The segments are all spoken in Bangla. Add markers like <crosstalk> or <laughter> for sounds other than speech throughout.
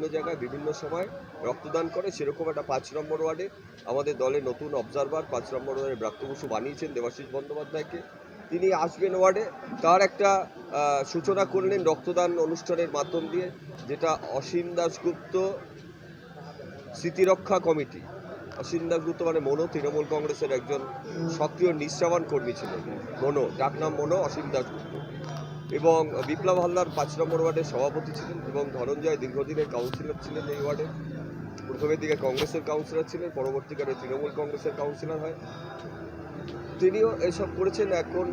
বিভিন্ন জায়গায় বিভিন্ন সময় রক্তদান করে, সেরকম একটা পাঁচ নম্বর ওয়ার্ডে আমাদের দলের নতুন অবজারভার পাঁচ নম্বর ওয়ার্ডে ব্রাত্য বসু বানিয়েছেন দেবাশিস বন্দ্যোপাধ্যায়কে। তিনি আসবেন ওয়ার্ডে, তার একটা সূচনা করলেন রক্তদান অনুষ্ঠানের মাধ্যম দিয়ে, যেটা অসীম দাশগুপ্ত স্মৃতিরক্ষা কমিটি। অসীম দাশগুপ্ত মানে মনো, তৃণমূল কংগ্রেসের একজন সক্রিয় নিষ্ঠাবান কর্মী ছিলেন। মনো ডাকনাম মনো, অসীম দাশগুপ্ত এবং বিপ্লব হালদার পাঁচ নম্বর ওয়ার্ডের সভাপতি ছিলেন এবং ধনঞ্জয় দীর্ঘদিনের কাউন্সিলর ছিলেন এই ওয়ার্ডে। প্রথমের দিকে কংগ্রেসের কাউন্সিলর ছিলেন, পরবর্তীকালে তৃণমূল কংগ্রেসের কাউন্সিলর হয়। তিনিও এসব করেছেন এখন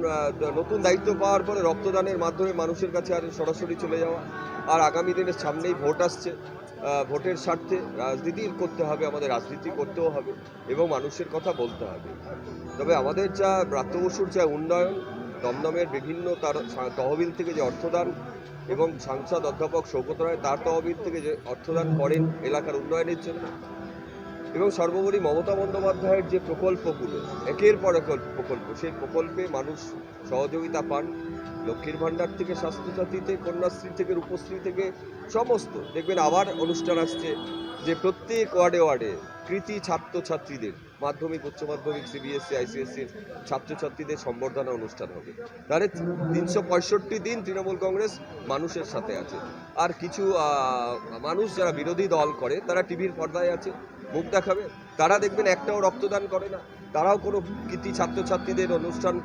নতুন দায়িত্ব পাওয়ার পরে রক্তদানের মাধ্যমে মানুষের কাছে আর সরাসরি চলে যাওয়া। আর আগামী দিনের সামনেই ভোট আসছে ভোটের স্বার্থে রাজনীতি করতে হবে, আমাদের রাজনীতি করতেও হবে এবং মানুষের কথা বলতে হবে। তবে আমাদের যা ব্রাত্য বসুর যা উন্নয়ন দমদমের বিভিন্ন তার তহবিল থেকে যে অর্থদান এবং সাংসদ অধ্যাপক সৌগত রায় তার তহবিল থেকে যে অর্থদান করেন এলাকার উন্নয়নের জন্য। এবং সর্বোপরি মমতা বন্দ্যোপাধ্যায়ের যে প্রকল্পগুলো, একের পর এক প্রকল্প, সেই প্রকল্পে মানুষ সহযোগিতা পান। লক্ষ্মীর ভাণ্ডার থেকে স্বাস্থ্যসাথীতে, কন্যাশ্রী থেকে, রূপশ্রী থেকে সমস্ত। দেখবেন আবার অনুষ্ঠান আসছে যে প্রত্যেক ওয়ার্ডে ওয়ার্ডে কৃতি ছাত্রছাত্রীদের মাধ্যমিক, উচ্চ মাধ্যমিক সিবিএসসি আইসিএসসির ছাত্রছাত্রীদের সম্বর্ধনা অনুষ্ঠান হবে। তাহলে তিনশো পঁয়ষট্টি দিন তৃণমূল কংগ্রেস মানুষের সাথে আছে। আর কিছু মানুষ যারা বিরোধী দল করে, তারা টিভির পর্দায় আছে, মুখ দেখাবে। তারা দেখবেন একটাও রক্তদান করে না। তারাও কোনো কৃতি ছাত্রছাত্রীদের অনুষ্ঠান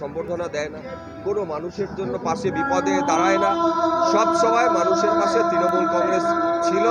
সম্বর্ধনা দেয় না। কোনো মানুষের জন্য পাশে বিপদে দাঁড়ায় না। সব সময় মানুষের পাশে তৃণমূল কংগ্রেস ছিল,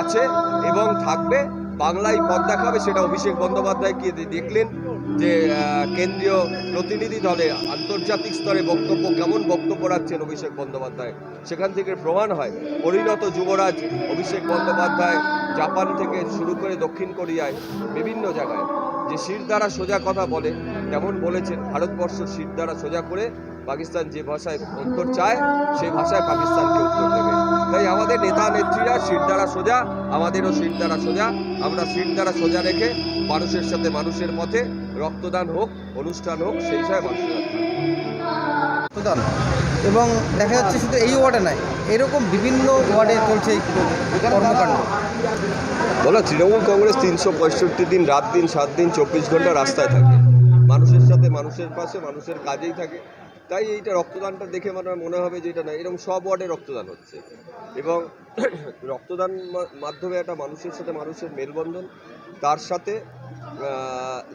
আছে এবং থাকবে। বাংলায় পথ দেখাবে, সেটা অভিষেক বন্দ্যোপাধ্যায়কে দে- দেখলেন যে কেন্দ্রীয় প্রতিনিধি দলে আন্তর্জাতিক স্তরে বক্তব্য, কেমন বক্তব্য রাখছেন অভিষেক বন্দ্যোপাধ্যায়? সেখান থেকে প্রমাণ হয়, পরিণত যুবরাজ অভিষেক বন্দ্যোপাধ্যায় জাপান থেকে শুরু করে দক্ষিণ কোরিয়ায় বিভিন্ন জায়গায়। যে শির দ্বারা সোজা কথা বলে, তেমন বলেছেন, ভারতবর্ষ শির দ্বারা সোজা করে পাকিস্তান যে ভাষায় উত্তর চায় সেই ভাষায় পাকিস্তানকে উত্তর দেবে। তাই আমাদের নেতা নেত্রীরা শির দ্বারা সোজা আমাদেরও শির দ্বারা সোজা। আমরা শির দ্বারা সোজা রেখে মানুষের সাথে মানুষের পথে রক্তদান হোক অনুষ্ঠান হোক সেই হিসাবে মানুষের। প্রদান এবং দেখা যাচ্ছে শুধু এই ওয়ার্ডে নাই এরকম বিভিন্ন ওয়ার্ডে চলছে এই কর্মকাণ্ড। বলো তৃণমূল কংগ্রেস তিনশো পঁয়ষট্টি দিন রাত দিন সাত দিন চব্বিশ ঘণ্টা রাস্তায় থাকে। মানুষের সাথে মানুষের পাশে মানুষের কাজেই থাকে। তাই এইটা রক্তদানটা দেখে মানে মনে হবে যে এটা না এরকম সব ওয়ার্ডে রক্তদান হচ্ছে। এবং <clears throat> রক্তদান মাধ্যমে একটা মানুষের সাথে মানুষের মেলবন্ধন, তার সাথে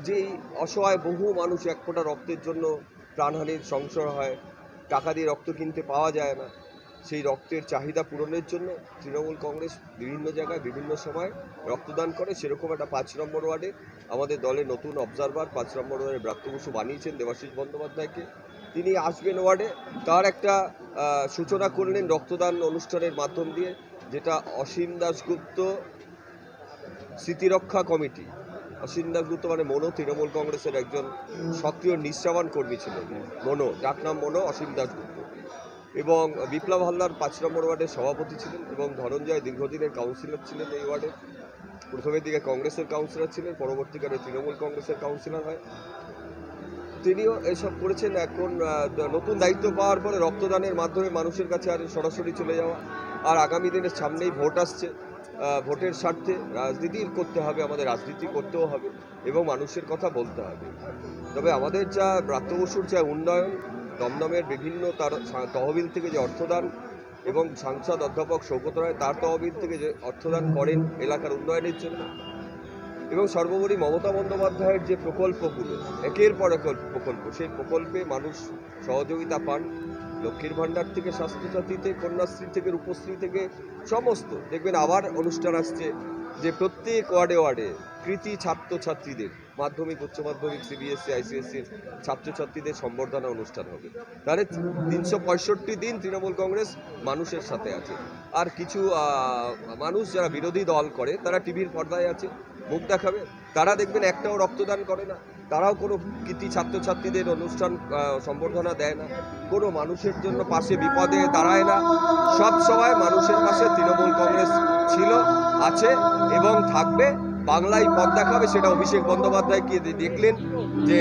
যেই অসহায় বহু মানুষ এক ফোঁটা রক্তের জন্য প্রাণহানির সংশয় হয়, টাকা দিয়ে রক্ত কিনতে পাওয়া যায় না, সেই রক্তের চাহিদা পূরণের জন্য তৃণমূল কংগ্রেস বিভিন্ন জায়গায়, বিভিন্ন সময় রক্তদান করে। সেরকম একটা পাঁচ নম্বর ওয়ার্ডে আমাদের দলের নতুন অবজারভার পাঁচ নম্বর ওয়ার্ডে ব্রাত্য বসু বানিয়েছেন দেবাশিস বন্দ্যোপাধ্যায়কে। তিনি আসবেন ওয়ার্ডে। তার একটা সূচনা করলেন রক্তদান অনুষ্ঠানের মাধ্যম দিয়ে, যেটা অসীম দাশগুপ্ত স্মৃতিরক্ষা কমিটি। অসীম দাশগুপ্ত মানে মনো, তৃণমূল কংগ্রেসের একজন সক্রিয় নিষ্ঠাবান কর্মী ছিলেন। মনো ডাকনাম মনো, অসীম দাশগুপ্ত। এবং বিপ্লব হালদার পাঁচ নম্বর ওয়ার্ডের সভাপতি ছিলেন এবং ধনঞ্জয় দীর্ঘদিনের কাউন্সিলর ছিলেন এই ওয়ার্ডে। প্রথমের দিকে কংগ্রেসের কাউন্সিলর ছিলেন, পরবর্তীকালে তৃণমূল কংগ্রেসের কাউন্সিলর হয়। তিনিও এসব করেছেন এখন নতুন দায়িত্ব পাওয়ার পরে রক্তদানের মাধ্যমে মানুষের কাছে আর সরাসরি চলে যাওয়া। আর আগামী দিনের সামনেই ভোট আসছে ভোটের স্বার্থে রাজনীতি করতে হবে, আমাদের রাজনীতি করতেও হবে এবং মানুষের কথা বলতে হবে। তবে আমাদের যা ব্রাত্য বসুর যা উন্নয়ন, দমদমের বিভিন্ন তার তহবিল থেকে যে অর্থদান এবং সাংসদ অধ্যাপক সৌগত রায় তার তহবিল থেকে যে অর্থদান করেন এলাকার উন্নয়নের জন্য। এবং সর্বোপরি মমতা বন্দ্যোপাধ্যায়ের যে প্রকল্পগুলো, একের পর এক প্রকল্প, সেই প্রকল্পে মানুষ সহযোগিতা পান। লক্ষ্মীর ভাণ্ডার থেকে স্বাস্থ্যসাথীতে, কন্যাশ্রী থেকে, রূপশ্রী থেকে সমস্ত। দেখবেন আবার অনুষ্ঠান আসছে যে প্রত্যেক ওয়ার্ডে ওয়ার্ডে কৃতি ছাত্রছাত্রীদের, মাধ্যমিক, উচ্চ মাধ্যমিক, সিবিএসসি আইসিএসসির ছাত্রছাত্রীদের সম্বর্ধনা অনুষ্ঠান হবে। তাহলে তিনশো পঁয়ষট্টি দিন তৃণমূল কংগ্রেস মানুষের সাথে আছে। আর কিছু মানুষ যারা বিরোধী দল করে, তারা টিভির পর্দায় আছে। মুখ দেখাবে। তারা দেখবেন একটাও রক্তদান করে না। তারাও কোনো কৃতি ছাত্রছাত্রীদের অনুষ্ঠান সম্বর্ধনা দেয় না। কোনো মানুষের জন্য পাশে বিপদে দাঁড়ায় না। সব সময় মানুষের পাশে তৃণমূল কংগ্রেস ছিল, আছে এবং থাকবে। বাংলায় পথ দেখাবে, সেটা অভিষেক বন্দ্যোপাধ্যায়কে গিয়ে দেখলেন যে